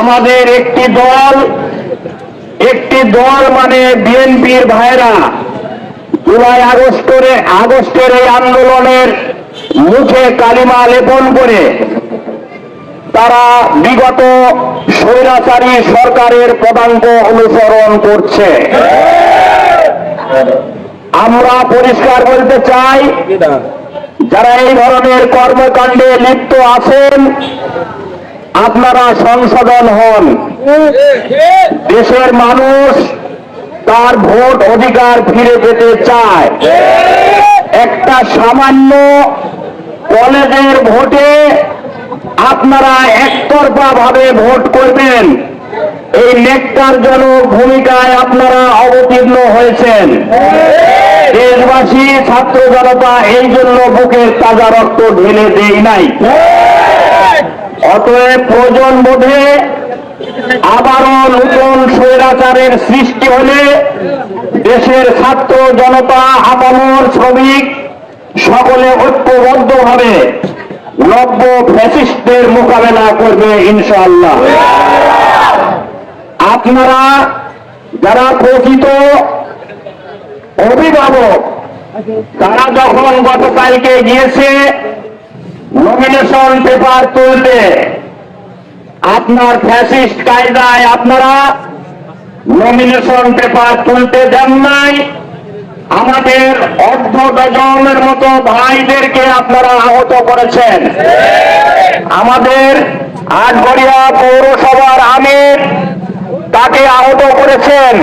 আমাদের একটি দল একটি দল মানে বিএনপির ভাইরা জুলাই আগস্টের আগস্টের এই আন্দোলনের মুখে কালিমা লেপন করে তারা বিগত স্বৈরাচারী সরকারের পদাঙ্ক অনুসরণ করছে। আমরা পরিষ্কার বলতে চাই, যারা এই ধরনের কর্মকাণ্ডে লিপ্ত আছেন আপনারা সংশোধন হন। দেশের মানুষ তার ভোট অধিকার ফিরে পেতে চায়। একটা সামান্য কলেজের ভোটে আপনারা একতরফা ভাবে ভোট করবেন। এই নেকটারজনক ভূমিকায় আপনারা অবতীর্ণ হয়েছেন। দেশবাসী, ছাত্র জনতা এই জন্য বুকের তাজা রক্ত ঢেলে দেই নাই। অতএব প্রয়োজন বোধে আবারও নতুন স্বৈরাচারের সৃষ্টি হলে দেশের ছাত্র জনতা, আপামর শ্রমিক সকলে ঐক্যবদ্ধভাবে নব্য ফ্যাসিস্টদের মোকাবেলা করবে ইনশাআল্লাহ। আপনারা যারা প্রকৃত অভিভাবক, তারা যখন গতকালকে গিয়েছে নমিনেশন পেপার তুলতে আপনার ফ্যাসিস্ট কায়দায় আপনারা নমিনেশন পেপার তুলতে দেন নাই। আমাদের অর্ধ ডজনের মতো ভাইদেরকে আপনারা আহত করেছেন। আমাদের আটগড়িয়া পৌরসভার আমির তাকে আহত করেছেন।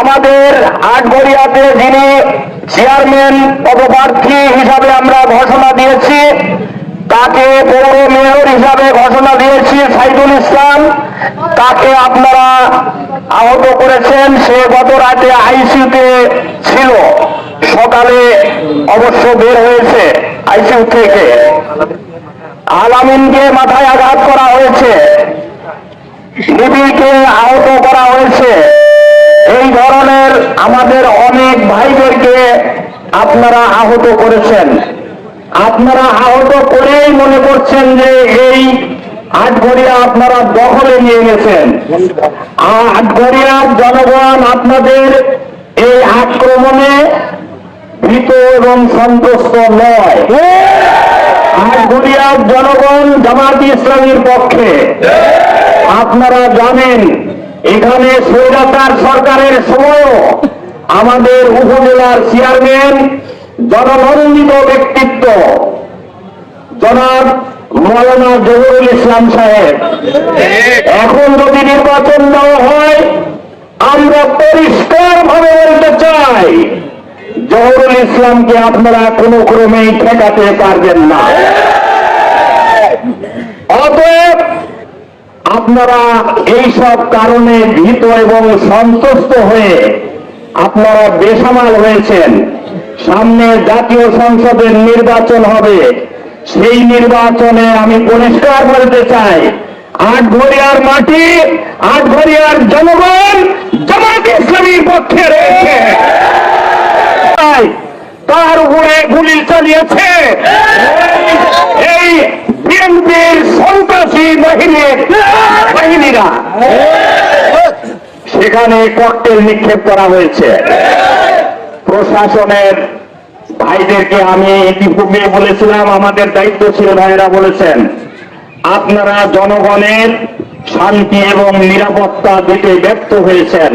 আমাদের আটগড়িয়াতে যিনি চেয়ারম্যান পদপ্রার্থী হিসাবে আমরা তাকে পৌর মেয়র হিসাবে ঘোষণা দিয়েছি সাইদুল ইসলাম। তাকে আপনারা আহত করেছেন, সে গত রাতে আইসিউতে ছিল। সকালে অবশ্য বের হয়েছে আইসিইউ থেকে। আলামিনকে মাথায় আঘাত করা হয়েছে। লিবিকে আহত করা হয়েছে। এই ধরনের আমাদের অনেক ভাইদেরকে আপনারা আহত করেছেন। আপনারা আহত করেই মনে করছেন যে এই আটঘরিয়া আপনারা দখলে নিয়ে গেছেন। আটঘরিয়ার জনগণ আপনাদের এই আক্রমণে ভীত এবং সন্তুষ্ট নয়। আটঘরিয়ার জনগণ জামাত ইসলামীর পক্ষে, আপনারা জানেন, এখানে স্বৈরাচার সরকারের সময়ও আমাদের উপজেলার চেয়ারম্যান জননন্দিত ব্যক্তিত্ব, জনাব মৌলানা জহুরুল ইসলাম সাহেব। এখন যদি নির্বাচন দেওয়া হয়, আমরা পরিষ্কার ভাবে বলতে চাই, জহুরুল ইসলামকে আপনারা কোনো ক্রমেই ঠেকাতে পারবেন না। অতএব আপনারা এই সব কারণে ভীত এবং সন্তুষ্ট হয়ে আপনারা বেসামাল হয়েছেন। সামনে জাতীয় সংসদের নির্বাচন হবে। সেই নির্বাচনে আমি পরিষ্কার বলতে চাই আটঘরিয়ার মাটি আটঘরিয়ার জনগণ জামাত ইসলামীর পক্ষে রয়েছে। তার উপরে গুলি চালিয়েছে। এই বিএনপির সন্ত্রাসী বাহিনীর বাহিনীরা। সেখানে ককটেল নিক্ষেপ করা হয়েছে। প্রশাসনের ভাইদেরকে আমি ইতিপূর্বে বলেছিলাম, আমাদের দায়িত্বশীল ভাইরা বলেছেন, আপনারা জনগণের শান্তি এবং নিরাপত্তা দিতে ব্যর্থ হয়েছেন।